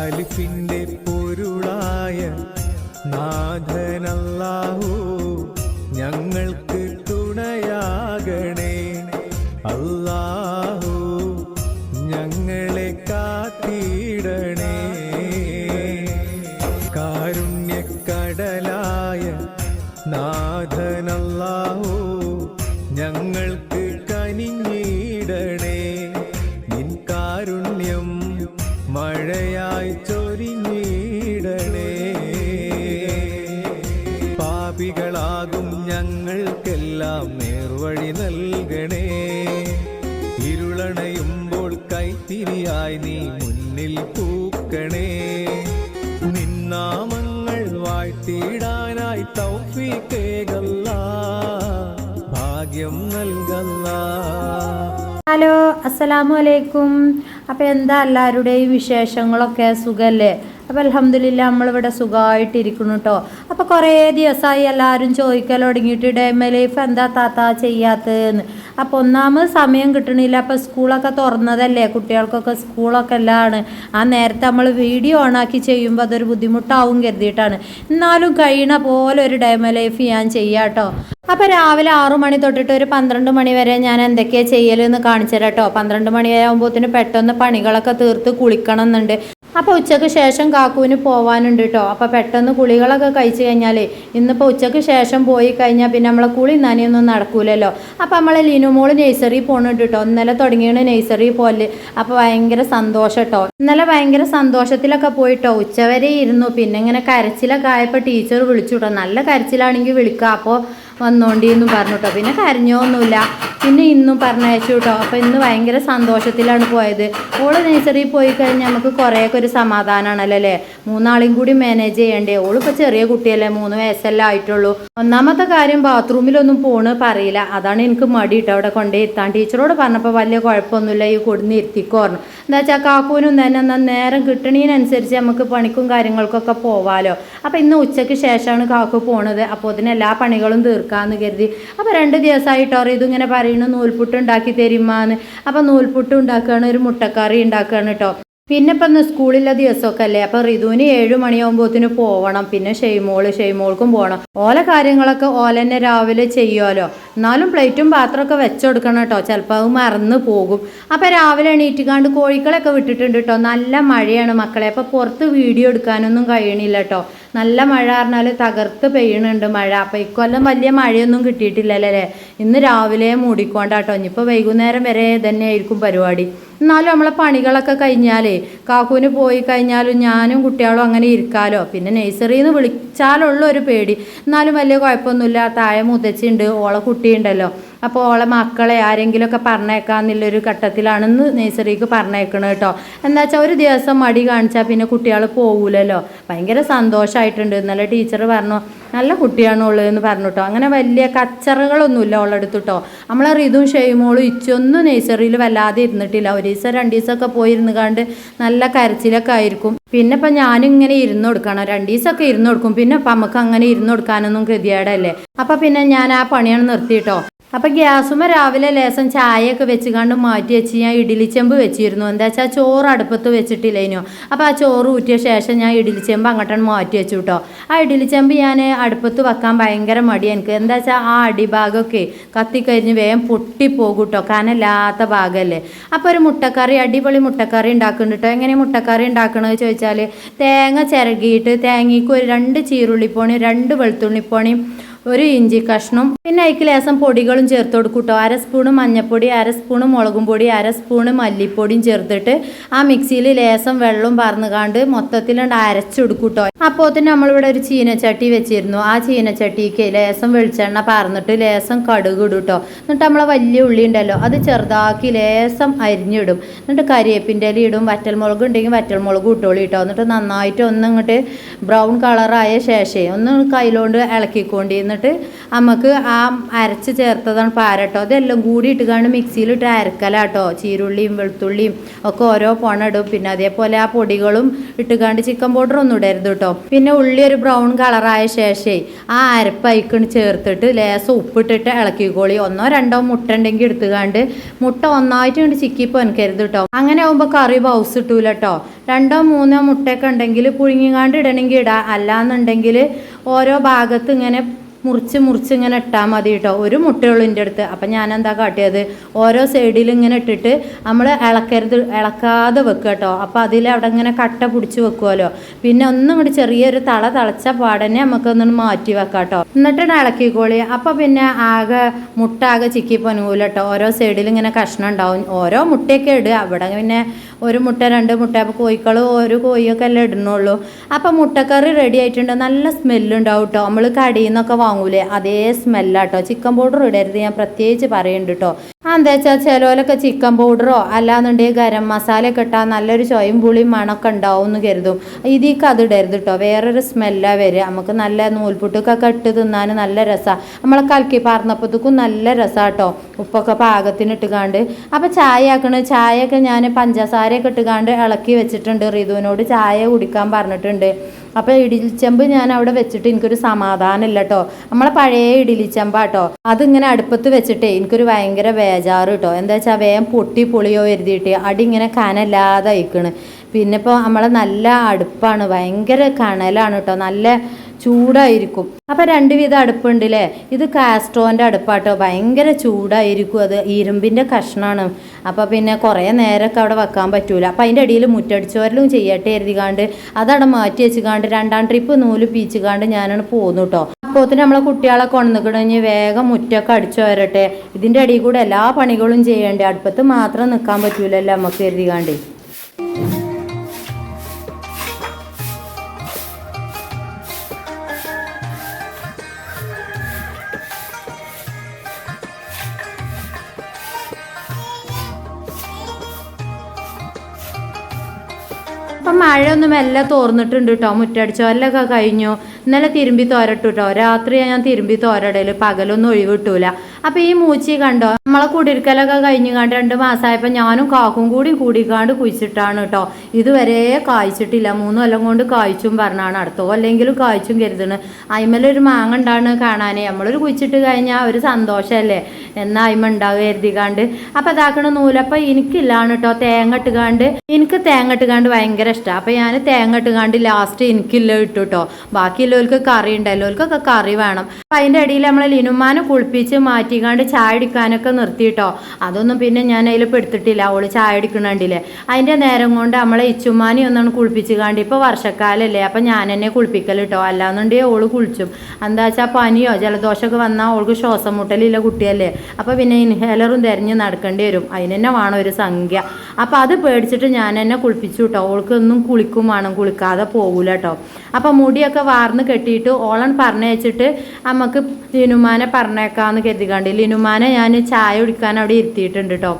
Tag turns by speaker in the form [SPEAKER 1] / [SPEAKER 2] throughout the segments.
[SPEAKER 1] അലിഫിന്റെ പൊരുളായ നാഥനല്ലാഹു ഞങ്ങൾക്ക് പൂക്കണേ. നിന്നാമങ്ങൾ വാഴ്ത്തിയിടാനായി തൗഫീക്കേകല്ല ഭാഗ്യം നൽകല്ല.
[SPEAKER 2] ഹലോ അസ്സലാമു അലൈക്കും അപ്പോൾ എന്താ എല്ലാവരുടെയും വിശേഷങ്ങളൊക്കെ? സുഖല്ലേ? അപ്പോൾ അലഹമ്മദില്ല നമ്മളിവിടെ സുഖമായിട്ടിരിക്കുന്നു കേട്ടോ അപ്പോൾ കുറേ ദിവസമായി എല്ലാവരും ചോദിക്കാൻ തുടങ്ങിയിട്ട് ഡേമ ലൈഫ് എന്താ താത്ത ചെയ്യാത്തതെന്ന് അപ്പോൾ ഒന്നാമത് സമയം കിട്ടണില്ല. അപ്പോൾ സ്കൂളൊക്കെ തുറന്നതല്ലേ? കുട്ടികൾക്കൊക്കെ സ്കൂളൊക്കെ എല്ലാമാണ് ആ നേരത്തെ നമ്മൾ വീഡിയോ ഓണാക്കി ചെയ്യുമ്പോൾ അതൊരു ബുദ്ധിമുട്ടാവും കരുതിയിട്ടാണ്. എന്നാലും കഴിയണ പോലെ ഒരു ഡയമ ലൈഫ് ഞാൻ ചെയ്യാട്ടോ അപ്പോൾ രാവിലെ ആറു മണി തൊട്ടിട്ട് ഒരു പന്ത്രണ്ട് മണി വരെ ഞാൻ എന്തൊക്കെയാണ് ചെയ്യലെന്ന് കാണിച്ചു തരാം കേട്ടോ പന്ത്രണ്ട് മണിയാകുമ്പോഴത്തേന് പെട്ടെന്ന് പണികളൊക്കെ തീർത്ത് കുളിക്കണം എന്നുണ്ട്. അപ്പോൾ ഉച്ചയ്ക്ക് ശേഷം കാക്കുവിന് പോകാനുണ്ട് കേട്ടോ അപ്പോൾ പെട്ടെന്ന് കുളികളൊക്കെ കഴിച്ച് കഴിഞ്ഞാൽ ഇന്നിപ്പോൾ ഉച്ചയ്ക്ക് ശേഷം പോയി കഴിഞ്ഞാൽ പിന്നെ നമ്മളെ കുളി നനയൊന്നും നടക്കൂലല്ലോ. അപ്പോൾ നമ്മളെ ലിനുമോൾ നഴ്സറി പോകണുണ്ട് കേട്ടോ ഇന്നലെ തുടങ്ങിയാണ് നേഴ്സറി പോലെ അപ്പോൾ ഭയങ്കര സന്തോഷം കേട്ടോ ഇന്നലെ ഭയങ്കര സന്തോഷത്തിലൊക്കെ പോയിട്ടോ ഉച്ചവരെ ഇരുന്നു. പിന്നെ ഇങ്ങനെ കരച്ചിലൊക്കെ ആയപ്പോൾ ടീച്ചർ വിളിച്ചു കേട്ടോ നല്ല കരച്ചിലാണെങ്കിൽ വിളിക്കുക അപ്പോൾ വന്നോണ്ടി എന്ന് പറഞ്ഞു കേട്ടോ പിന്നെ കരഞ്ഞൊന്നുമില്ല. പിന്നെ ഇന്നും പറഞ്ഞയച്ചു കേട്ടോ അപ്പോൾ ഇന്ന് ഭയങ്കര സന്തോഷത്തിലാണ് പോയത്. ഓൾ നേഴ്സറിയിൽ പോയി കഴിഞ്ഞാൽ നമുക്ക് കുറേയൊക്കെ ഒരു സമാധാനമാണല്ലോ അല്ലേ? മൂന്നാളെയും കൂടി മാനേജ് ചെയ്യണ്ടേ? ഓളിപ്പോൾ ചെറിയ കുട്ടിയല്ലേ? മൂന്ന് വയസ്സല്ലേ ആയിട്ടുള്ളൂ. ഒന്നാമത്തെ കാര്യം ബാത്റൂമിലൊന്നും പോണ് പറയില്ല. അതാണ് എനിക്ക് മടി കേട്ടോ അവിടെ കൊണ്ടേ എത്താൻ ടീച്ചറോട് പറഞ്ഞപ്പോൾ വലിയ കുഴപ്പമൊന്നുമില്ല. ഈ കൊടുന്ന് ഇരുത്തിക്കോ പറഞ്ഞു. എന്താ വെച്ചാൽ കാക്കൂനും തന്നെ നേരം കിട്ടണീനനുസരിച്ച് നമുക്ക് പണിക്കും കാര്യങ്ങൾക്കൊക്കെ പോവാലോ. അപ്പോൾ ഇന്ന് ഉച്ചയ്ക്ക് ശേഷമാണ് കാക്കു പോണത്. അപ്പോൾ അതിന് എല്ലാ പണികളും തീർക്കാമെന്ന് കരുതി. അപ്പോൾ രണ്ട് ദിവസമായിട്ടോ ഇതിങ്ങനെ പറയുന്നു നൂൽപുട്ട് ഉണ്ടാക്കി തരുമാന്ന്. അപ്പോൾ നൂൽപുട്ട് ഉണ്ടാക്കുകയാണ് ഒരു മുട്ടക്കറി ഉണ്ടാക്കുകയാണ് കേട്ടോ പിന്നെ ഇപ്പം സ്കൂളിലെ ദിവസമൊക്കെ അല്ലേ അപ്പം റിതുവിന് ഏഴ് മണിയാകുമ്പോത്തിന് പോകണം പിന്നെ ഷെയ്മോൾ ഷെയ്മോൾക്കും പോകണം ഓല കാര്യങ്ങളൊക്കെ ഓലന്നെ രാവിലെ ചെയ്യുമല്ലോ എന്നാലും പ്ലേറ്റും പാത്രമൊക്കെ വെച്ചുകൊടുക്കണം കേട്ടോ ചിലപ്പോൾ അത് മറന്നു പോകും. അപ്പം രാവിലെ എണീറ്റിക്കാണ്ട് കോഴികളൊക്കെ വിട്ടിട്ടുണ്ട് കേട്ടോ നല്ല മഴയാണ് മക്കളെ. അപ്പം പുറത്ത് വീഡിയോ എടുക്കാനൊന്നും കഴിയണില്ല കേട്ടോ നല്ല മഴ പറഞ്ഞാൽ തകർത്ത് പെയ്യണുണ്ട് മഴ. അപ്പോൾ ഇക്കൊല്ലം വലിയ മഴയൊന്നും കിട്ടിയിട്ടില്ലല്ലോ? ഇന്ന് രാവിലെ മൂടിക്കൊണ്ടാട്ടോ. ഇനിയിപ്പോൾ വൈകുന്നേരം വരെ തന്നെ ആയിരിക്കും പരിപാടി. എന്നാലും നമ്മളെ പണികളൊക്കെ കഴിഞ്ഞാലേ കാക്കൂന് പോയി കഴിഞ്ഞാലും ഞാനും കുട്ടികളും അങ്ങനെ ഇരിക്കാലോ. പിന്നെ നഴ്സറിയിൽ നിന്ന് വിളിച്ചാലുള്ള ഒരു പേടി. എന്നാലും വലിയ കുഴപ്പമൊന്നുമില്ല. താഴെ മുതച്ചുണ്ട് ഓളെ കുട്ടിയുണ്ടല്ലോ. അപ്പോൾ ഓളെ മക്കളെ ആരെങ്കിലുമൊക്കെ പറഞ്ഞേക്കാന്നുള്ളൊരു ഘട്ടത്തിലാണെന്ന് നേഴ്സറിക്ക് പറഞ്ഞേക്കണം കേട്ടോ. എന്താ വെച്ചാൽ ഒരു ദിവസം മടി കാണിച്ചാൽ പിന്നെ കുട്ടികൾ പോകൂലല്ലോ ഭയങ്കര സന്തോഷമായിട്ടുണ്ട് ഇന്നലെ ടീച്ചർ പറഞ്ഞു നല്ല കുട്ടിയാണ് ഉള്ളതെന്ന് പറഞ്ഞു കേട്ടോ. അങ്ങനെ വലിയ കച്ചറകളൊന്നുമില്ല അടുത്ത് കേട്ടോ. നമ്മളെ റിതും ഷെയ്മോളും ഇച്ചൊന്നും നേഴ്സറിയിൽ വല്ലാതെ ഇരുന്നിട്ടില്ല. ഒരു ദിവസം രണ്ട് ദിവസമൊക്കെ പോയിരുന്നു കണ്ട് നല്ല കരച്ചിലൊക്കെ ആയിരിക്കും. പിന്നെ ഇപ്പം ഇങ്ങനെ ഇരുന്ന് കൊടുക്കണം. രണ്ട് ദിവസമൊക്കെ ഇരുന്ന് കൊടുക്കും. പിന്നെ നമുക്ക് അങ്ങനെ ഇരുന്ന് കൊടുക്കാനൊന്നും ഗതികേടല്ലേ. അപ്പം പിന്നെ ഞാൻ ആ പണിയാണ് നിർത്തിയിട്ടോ അപ്പം ഗ്യാസുമ്മ രാവിലെ ലേസം ചായയൊക്കെ വെച്ച് കണ്ട് മാറ്റി വെച്ച് ഞാൻ ഇഡ്ഡലിച്ചെമ്പ് വെച്ചിരുന്നു. എന്താ വെച്ചാൽ ചോറ് അടുപ്പത്ത് വെച്ചിട്ടില്ലേനു? അപ്പോൾ ആ ചോറ് ഊറ്റിയ ശേഷം ഞാൻ ഇഡ്ഡലിച്ചെമ്പ് അങ്ങോട്ടാണ് മാറ്റി വെച്ചു കേട്ടോ ആ ഇഡ്ഡലിച്ചെമ്പ് ഞാൻ അടുപ്പത്ത് വെക്കാൻ ഭയങ്കര മടി എനിക്ക്. എന്താ വെച്ചാൽ ആ അടിഭാഗമൊക്കെ കത്തിക്കഴിഞ്ഞ് വേഗം പൊട്ടിപ്പോകും കേട്ടോ കനല്ലാത്ത ഭാഗമല്ലേ അപ്പോൾ ഒരു മുട്ടക്കറി അടിപൊളി മുട്ടക്കറി ഉണ്ടാക്കുന്നുണ്ട് കേട്ടോ എങ്ങനെ മുട്ടക്കറി ഉണ്ടാക്കണമെന്ന് ചോദിച്ചാൽ തേങ്ങ ചിരകിയിട്ട് തേങ്ങയ്ക്ക് ഒരു രണ്ട് ചീരുള്ളിപ്പോണി രണ്ട് വെളുത്തുള്ളിപ്പോണിയും ഒരു ഇഞ്ചി കഷ്ണം. പിന്നെ അതിക്ക് ലേസം പൊടികളും ചേർത്ത് കൊടുക്കും കേട്ടോ. അര സ്പൂണ് മഞ്ഞൾപ്പൊടി അര സ്പൂണ് മുളകും പൊടി അര സ്പൂണ് മല്ലിപ്പൊടിയും ചേർത്തിട്ട് ആ മിക്സിയിൽ ലേശം വെള്ളം പറന്നുകാണ്ട് മൊത്തത്തിലുണ്ട് അരച്ചെടുക്കും കേട്ടോ. അപ്പോൾ തന്നെ നമ്മളിവിടെ ഒരു ചീനച്ചട്ടി വെച്ചിരുന്നു. ആ ചീനച്ചട്ടിക്ക് ലേശം വെളിച്ചെണ്ണ പറന്നിട്ട് ലേശം കടുക് ഇടും കേട്ടോ. എന്നിട്ട് നമ്മളെ വലിയ ഉള്ളി ഉണ്ടല്ലോ അത് ചെറുതാക്കി ലേശം അരിഞ്ഞിടും. എന്നിട്ട് കരിയേപ്പിന്റെ ഇല ഇടും. വറ്റൽമുളക് ഉണ്ടെങ്കിൽ വറ്റൽമുളക് ഇട്ടോളി കേട്ടോ. എന്നിട്ട് നന്നായിട്ട് ഒന്ന് ഇങ്ങോട്ട് ബ്രൗൺ കളറായ ശേഷം ഒന്ന് കയ്യിലോണ്ട് ഇളക്കിക്കൊണ്ടിരുന്ന് എന്നിട്ട് നമുക്ക് ആ അരച്ച് ചേർത്തതാണ് പാരട്ടോ. അതെല്ലാം കൂടി ഇട്ടുകാണ്ട് മിക്സിയിലിട്ട് അരക്കലാട്ടോ. ചീരുള്ളിയും വെളുത്തുള്ളിയും ഒക്കെ ഓരോ പൊണിടും പിന്നെ അതേപോലെ ആ പൊടികളും ഇട്ടുകാണ്ട് ചിക്കൻ പൗഡർ ഒന്നും ഇടരുത് കേട്ടോ പിന്നെ ഉള്ളി ഒരു ബ്രൗൺ കളറായ ശേഷേ ആ അരപ്പൈക്കണ് ചേർത്തിട്ട് ലേസം ഉപ്പിട്ടിട്ട് ഇളക്കിക്കോളി. ഒന്നോ രണ്ടോ മുട്ട ഉണ്ടെങ്കിൽ എടുത്തുകാണ്ട് മുട്ട ഒന്നായിട്ട് കൊണ്ട് ചിക്കി പൊനക്കരുത് കേട്ടോ അങ്ങനെ ആകുമ്പോൾ കറി ബൗസ് ഇട്ടൂല കേട്ടോ രണ്ടോ മൂന്നോ മുട്ടയൊക്കെ ഉണ്ടെങ്കിൽ പുഴുങ്ങിക്കാണ്ട് ഇടണമെങ്കിൽ ഇടാം. അല്ലാന്നുണ്ടെങ്കിൽ ഓരോ ഭാഗത്ത് ഇങ്ങനെ മുറിച്ച് മുറിച്ച് ഇങ്ങനെ ഇട്ടാൽ മതി കേട്ടോ. ഒരു മുട്ടയുള്ളൂ എന്റെ അടുത്ത്. അപ്പം ഞാൻ എന്താ കാട്ടിയത്? ഓരോ സൈഡിൽ ഇങ്ങനെ ഇട്ടിട്ട് നമ്മൾ ഇളക്കരുത് ഇളക്കാതെ വെക്കുക കേട്ടോ. അപ്പം അതിൽ അവിടെ ഇങ്ങനെ കട്ട പിടിച്ച് വെക്കുമല്ലോ പിന്നെ ഒന്നും ഇങ്ങോട്ട് ചെറിയൊരു തള തളച്ച പാടനെ നമുക്കൊന്നും മാറ്റി വെക്കാം കേട്ടോ. എന്നിട്ട് ഇളക്കിക്കോളി. അപ്പം പിന്നെ ആകെ മുട്ട ആകെ ചിക്കി പൊനൂല കേട്ടോ. ഓരോ സൈഡിൽ ഇങ്ങനെ കഷ്ണം ഉണ്ടാവും. ഓരോ മുട്ടയൊക്കെ ഇടുക അവിടെ പിന്നെ ഒരു മുട്ട രണ്ട് മുട്ട അപ്പോൾ കോഴിക്കൾ ഒരു കോഴിയൊക്കെ അല്ലേ ഇടുന്നുള്ളൂ. അപ്പം മുട്ടക്കറി റെഡി ആയിട്ടുണ്ട്. നല്ല സ്മെല്ലുണ്ടാവും കേട്ടോ നമ്മൾ കടയിൽ നിന്നൊക്കെ വാങ്ങൂലേ? അതേ സ്മെല്ലാട്ടോ ചിക്കൻ പൗഡർ ഇടരുത്. ഞാൻ പ്രത്യേകിച്ച് പറയുന്നുണ്ട് കേട്ടോ എന്താ വെച്ചാൽ ചിക്കൻ പൗഡറോ അല്ലാന്നുണ്ടെങ്കിൽ ഗരം മസാല ഒക്കെ ഇട്ടാൽ നല്ലൊരു ചൊയും പുളിയും മണമൊക്കെ ഉണ്ടാവും എന്ന് കരുതും. ഇതിക്ക് അത് ഇടരുത് കേട്ടോ വേറൊരു സ്മെല്ലാണ് വരിക. നമുക്ക് നല്ല നൂൽപുട്ടൊക്കെ ഇട്ട് തിന്നാൻ നല്ല രസമാണ് നമ്മളെ കലക്കി പാർന്നപ്പോഴത്തേക്കും നല്ല രസമാണ് കേട്ടോ ഉപ്പൊക്കെ പാകത്തിന് ഇട്ടുകാണ്ട് അപ്പോൾ ചായ ആക്കണ. ചായയൊക്കെ ഞാൻ പഞ്ചസാരയൊക്കെ ഇട്ടുകാണ്ട് ഇളക്കി വെച്ചിട്ടുണ്ട്. റിതുവിനോട് ചായ കുടിക്കാൻ പറഞ്ഞിട്ടുണ്ട്. അപ്പോൾ ഇഡലിച്ചെമ്പ് ഞാൻ അവിടെ വെച്ചിട്ട് എനിക്കൊരു സമാധാനമില്ല കേട്ടോ നമ്മളെ പഴയ ഇഡലിച്ചെമ്പാട്ടോ അതിങ്ങനെ അടുപ്പത്ത് വെച്ചിട്ടേ എനിക്കൊരു ഭയങ്കര ബേജാറ് കേട്ടോ എന്താ വെച്ചാൽ വേഗം പൊട്ടി പൊളിയോ എഴുതിയിട്ട് അടി ഇങ്ങനെ കനല്ലാതെ അയക്കണ് പിന്നെ ഇപ്പോൾ നമ്മളെ നല്ല അടുപ്പാണ്. ഭയങ്കര കനലാണ് കേട്ടോ നല്ല ചൂടായിരിക്കും. അപ്പം രണ്ട് വിധം അടുപ്പുണ്ടല്ലേ? ഇത് കാസ്ട്രോന്റെ അടുപ്പാട്ടോ. ഭയങ്കര ചൂടായിരിക്കും അത്. ഇരുമ്പിന്റെ കഷ്ണമാണ് അപ്പോൾ പിന്നെ കുറേ നേരമൊക്കെ അവിടെ വെക്കാൻ പറ്റൂല. അപ്പം അതിന്റെ അടിയിൽ മുറ്റടിച്ചോരലും ചെയ്യട്ടെ എഴുതികാണ്ട് അതവിടെ മാറ്റി വെച്ചുകാണ്ട് രണ്ടാം ട്രിപ്പ് നൂൽ പീച്ചുകാണ്ട് ഞാനാണ് പോന്നു കേട്ടോ അപ്പോത്തിന് നമ്മളെ കുട്ടികളെ കൊണ്ടുനിൽക്കണമെങ്കിൽ വേഗം മുറ്റൊക്കെ അടിച്ചു വരട്ടെ. ഇതിന്റെ അടിയിൽ കൂടെ എല്ലാ പണികളും ചെയ്യണ്ടേ. അടുപ്പത്ത് മാത്രം നിൽക്കാൻ പറ്റൂലല്ലോ നമുക്ക് എഴുതികാണ്ട് മഴയൊന്നും മെല്ലെ തോർന്നിട്ടുണ്ട് കേട്ടോ മുറ്റടിച്ചോലൊക്കെ കഴിഞ്ഞു. ഇന്നലെ തിരുമ്പി തോരട്ടു കേട്ടോ രാത്രി ഞാൻ തിരുമ്പി തോരടൽ. പകലൊന്നും ഒഴിവിട്ടൂല. അപ്പം ഈ മൂച്ചി കണ്ടോ? നമ്മളെ കുടിരിക്കലൊക്കെ കഴിഞ്ഞു കണ്ട് രണ്ട് മാസമായപ്പോൾ ഞാനും കാക്കും കൂടി കൂടിക്കാണ്ട് കുഴിച്ചിട്ടാണ് കേട്ടോ ഇതുവരെ കായ്ച്ചിട്ടില്ല. മൂന്ന് കൊല്ലം കൊണ്ട് കായ്ച്ചും പറഞ്ഞാണ്. അടുത്ത കൊല്ലെങ്കിലും കായ്ച്ചും കരുതണ്. അയിമലൊരു മാങ്ങ ഉണ്ടാണ് കാണാനേ. നമ്മളൊരു കുഴിച്ചിട്ട് കഴിഞ്ഞാൽ ഒരു സന്തോഷമല്ലേ എന്നാ അയിമ ഉണ്ടാവുക കരുതിക്കാണ്ട്. അപ്പം അതാക്കണ നൂലപ്പം എനിക്കില്ലാണ് കേട്ടോ തേങ്ങ ഇട്ടുകാണ്ട്. എനിക്ക് തേങ്ങ ഇട്ടുകാണ്ട് ഭയങ്കര ഇഷ്ടമാണ് അപ്പം ഞാൻ തേങ്ങ ഇട്ടുകാണ്ട് ലാസ്റ്റ് എനിക്കില്ല ഇട്ടു കേട്ടോ ബാക്കിയുള്ളവർക്ക് കറി ഉണ്ടല്ലോ അവർക്കൊക്കെ കറി വേണം. അപ്പം അതിന്റെ ഇടയിൽ നമ്മൾ ലിനുമാനെ കുളിപ്പിച്ച് മാറ്റിക്കാണ്ട് ചായ അടിക്കാനൊക്കെ നിർത്തിയിട്ടോ. അതൊന്നും പിന്നെ ഞാൻ അതിൽ പെടുത്തിട്ടില്ല അവൾ ചായ അടിക്കണണ്ടില്ലേ അതിന്റെ നേരം കൊണ്ട് നമ്മളെ ഇച്ചുമാനി ഒന്നാണ് കുളിപ്പിച്ച് കാണ്ട് ഇപ്പോൾ വർഷക്കാലല്ലേ അപ്പം ഞാൻ എന്നെ കുളിപ്പിക്കൽ കേട്ടോ അല്ലാന്നുണ്ടെങ്കിൽ ഓൾ കുളിച്ചും. എന്താ വെച്ചാൽ പനിയോ ജലദോഷമൊക്കെ വന്നാൽ ഓൾക്ക് ശ്വാസം മുട്ടലില്ല കുട്ടിയല്ലേ. അപ്പോൾ പിന്നെ ഇൻഹേലറും തിരഞ്ഞ് നടക്കേണ്ടി വരും. അതിന് തന്നെ വേണം ഒരു സംഖ്യ. അപ്പോൾ അത് പേടിച്ചിട്ട് ഞാൻ എന്നെ കുളിപ്പിച്ചു കേട്ടോ ഓൾക്ക് ഒന്നും കുളിക്കും വേണം. കുളിക്കാതെ പോകൂല കേട്ടോ അപ്പോൾ മുടിയൊക്കെ വാർന്ന് കെട്ടിയിട്ട് ഓളൻ പറഞ്ഞയച്ചിട്ട് നമുക്ക് ലിനുമാനെ പറഞ്ഞേക്കാന്ന് കരുതിക്കാണ്ട്. ലിനുമാനെ ഞാൻ ചായ കുടിക്കാൻ അവിടെ ഇരുത്തിയിട്ടുണ്ട് കേട്ടോ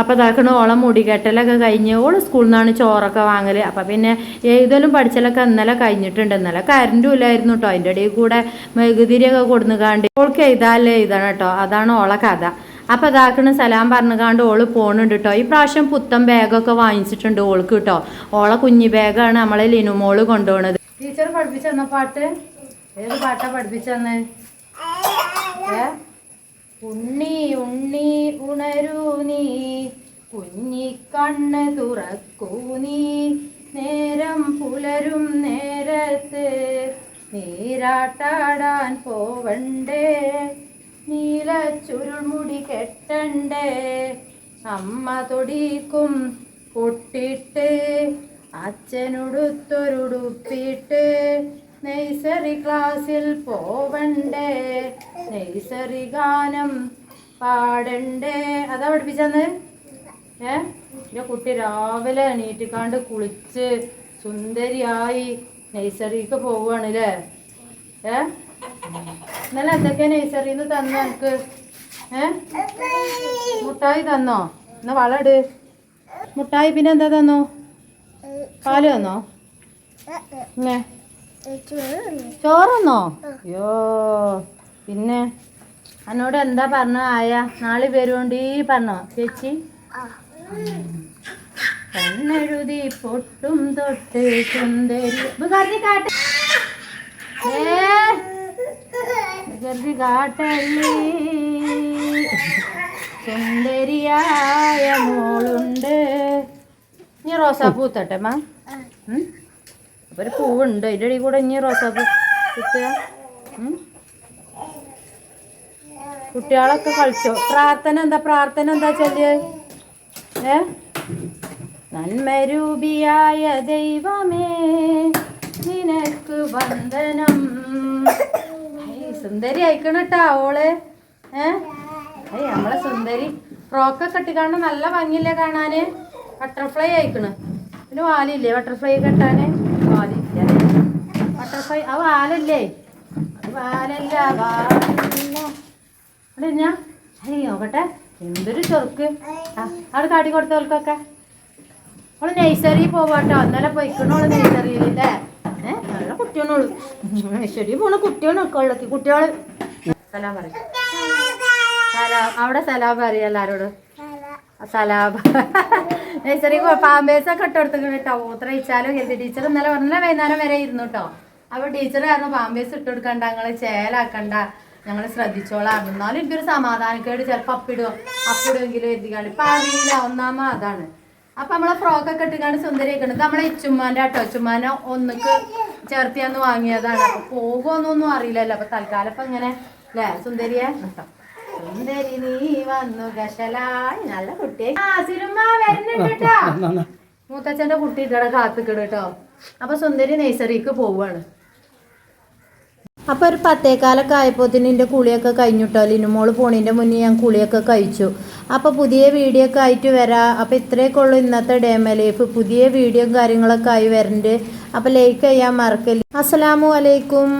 [SPEAKER 2] അപ്പോൾ ഇതാക്കണ ഓളം മുടി കെട്ടലൊക്കെ കഴിഞ്ഞ് ഓൾ സ്കൂളിൽ നിന്നാണ് ചോറൊക്കെ വാങ്ങൽ അപ്പൊ പിന്നെ ഏതെങ്കിലും പഠിച്ചലൊക്കെ ഇന്നലെ കഴിഞ്ഞിട്ടുണ്ട്. ഇന്നലെ കരണ്ടും ഇല്ലായിരുന്നു കേട്ടോ അതിന്റെ ഇടയിൽ കൂടെ മെഴുകുതിരിയൊക്കെ കൊടുന്നു കാണ്ട് ഓൾക്ക് എഴുതാല്ലേ എഴുതണം കേട്ടോ അതാണ് ഓളെ കഥ. അപ്പം അതാക്കണ സലാം പറഞ്ഞുകാണ്ട് ഓൾ പോണുണ്ട് കേട്ടോ ഈ പ്രാവശ്യം പുത്തൻ ബാഗൊക്കെ വാങ്ങിച്ചിട്ടുണ്ട് ഓൾക്ക് കേട്ടോ ഓളെ കുഞ്ഞി ബാഗാണ് നമ്മളെ ലിനുമോൾ കൊണ്ടുപോണത്. ടീച്ചർ പഠിപ്പിച്ച പാട്ട്? ഏത് പാട്ടാ പഠിപ്പിച്ചെന്ന് തന്നെ? ഉണ്ണി ഉണ്ണി ഉണരൂ നീ കുഞ്ഞിക്കണ്ണ് തുറക്കൂ നീ നേരം പുലരും നേരത്ത് നീരാട്ടാടാൻ പോവണ്ടേ? നീല ചുരുൾമുടി കെട്ടണ്ടേ? അമ്മ തൊടിക്കും പൊട്ടിട്ട് അച്ഛനുടുത്തൊരുടുപ്പിട്ട് നെയ്സറി ക്ലാസ്സിൽ പോവണ്ടേ? നെയ്സറി ഗാനം പാടണ്ടേ? അതാ പഠിപ്പിച്ചന്ന്. ഏ? എന്റെ കുട്ടി രാവിലെ എണീറ്റിക്കാണ്ട് കുളിച്ച് സുന്ദരിയായി നഴ്സറിക്ക് പോവുകയാണ് അല്ലേ ഏ? ഇന്നലെ എന്തൊക്കെയാ നിന്ന് തന്നു എനിക്ക് ഏ? മുട്ടായി തന്നോ? എന്നാ വളട് മുട്ടായി പിന്നെ എന്താ തന്നു? പാൽ തന്നോ? ഏ ചോറ് തന്നോ അയ്യോ പിന്നെ? എന്നോട് എന്താ പറഞ്ഞു? ആയ നാളെ വരുവോണ്ടീ പറഞ്ഞോ ചേച്ചി? കണ്ണെഴുതി പൊട്ടും തൊട്ട് സുന്ദരി കാട്ട്. ഏ? വികർജി കാട്ടല്ലി സുന്ദരിയായ മോളുണ്ട്. ഇനി റോസാപ്പൂ തട്ടെ മാ? അപ്പൊ ഒരു പൂവുണ്ട്. അതിന്റെ ഇടയിൽ കൂടെ ഇനി റോസാപ്പൂ കുത്തുക? കുട്ടികളൊക്കെ കളിച്ചോ? പ്രാർത്ഥന എന്താ? പ്രാർത്ഥന എന്താ ചൊല്ലിയ ഏ? നന്മരൂപിയായ ദൈവമേ നിനക്ക് വന്ദനം. സുന്ദരി അയക്കണട്ടാ ഓൾ. ഏ? ഏയ് നമ്മളെ സുന്ദരി. ഫ്രോക്കൊക്കെ ഇട്ടിക്കാണ്ട് നല്ല ഭംഗിയില്ലേ കാണാന്? ബട്ടർഫ്ലൈ അയക്കണ് പിന്നെ വാലില്ലേ ബട്ടർഫ്ലൈ കെട്ടാന് വാലില്ല. ബട്ടർഫ്ലൈ ആ വാലല്ലേ? അത് വാലല്ല എന്തൊരു ചെറുക്ക്. അവിടെ കാട്ടി കൊടുത്തവർക്കൊക്കെ. അവൾ നഴ്സറി പോവാട്ടോ. ഇന്നലെ പോയിക്കണോ നഴ്സറിയിൽ അല്ലേ ഏ ശരി പോണ കുട്ടിയാണ് കൊള്ളത്തി കുട്ടികൾ സലാം പറ സലാം. അവിടെ സലാം പറയും എല്ലാരോടും. സലാം. നഴ്സറി പാമ്പേഴ്സൊക്കെ ഇട്ട് കൊടുത്തിട്ടുണ്ട് കേട്ടോ. മൂത്ര ഇച്ചാലും എന്ത് ടീച്ചർ ഇന്നലെ പറഞ്ഞ വൈകുന്നേരം വരെ ഇരുന്നു കേട്ടോ. അപ്പൊ ടീച്ചർ കാരണം പാമ്പേഴ്സ് ഇട്ട് കൊടുക്കണ്ട ഞങ്ങൾ ചേലാക്കണ്ട ഞങ്ങൾ ശ്രദ്ധിച്ചോളാം. എന്നാലും എനിക്കൊരു സമാധാനക്കേട്. ചിലപ്പോൾ അപ്പിടുക അപ്പിടുമെങ്കിലും എത്തിക്കാണ്ട് ഇപ്പൊ അറിയില്ല ഒന്നാമ അതാണ്. അപ്പൊ നമ്മളെ ഫ്രോക്കൊക്കെ ഇട്ടുകാണ്ട് സുന്ദരിയൊക്കെ നമ്മളെ ഇച്ചുമ്മാന്റെ ആട്ടോ. ഇച്ചുമ്മാനെ ഒന്നിക്ക് ചേർത്തിയാന്ന് വാങ്ങിയതാണ്. അപ്പൊ പോകുമെന്നൊന്നും അറിയില്ലല്ലോ. അപ്പൊ തൽക്കാലം ഇപ്പൊ ഇങ്ങനെ അല്ലേ സുന്ദരിയെ? സുന്ദരി നീ വന്നു ഗശലായി. നല്ല കുട്ടിയെ ആ സിനിമ വരുന്നുണ്ട് കേട്ടോ. മൂത്തച്ഛന്റെ കുട്ടി ഇതടെ കാത്തുക്കിട് കേട്ടോ. അപ്പൊ സുന്ദരി നഴ്സറിക്ക് പോവാണ്. അപ്പോൾ ഒരു പത്തേക്കാലൊക്കെ ആയപ്പോത്തിന് എന്റെ കുളിയൊക്കെ കഴിഞ്ഞിട്ടോ? ലിനുമോൾ പോണീന്റെ മുന്നേ ഞാൻ കുളിയൊക്കെ കഴിച്ചു. അപ്പോൾ പുതിയ വീഡിയോ ഒക്കെ ആയിട്ട് വരാം. അപ്പോൾ ഇത്രയൊക്കെ ഉള്ളൂ ഇന്നത്തെ ഡേമ ലൈഫ് പുതിയ വീഡിയോ കാര്യങ്ങളൊക്കെ ആയി വരണ്ട്. അപ്പോൾ ലൈക്ക് ചെയ്യാൻ മറക്കല്ലേ. അസ്സലാമു അലൈക്കും.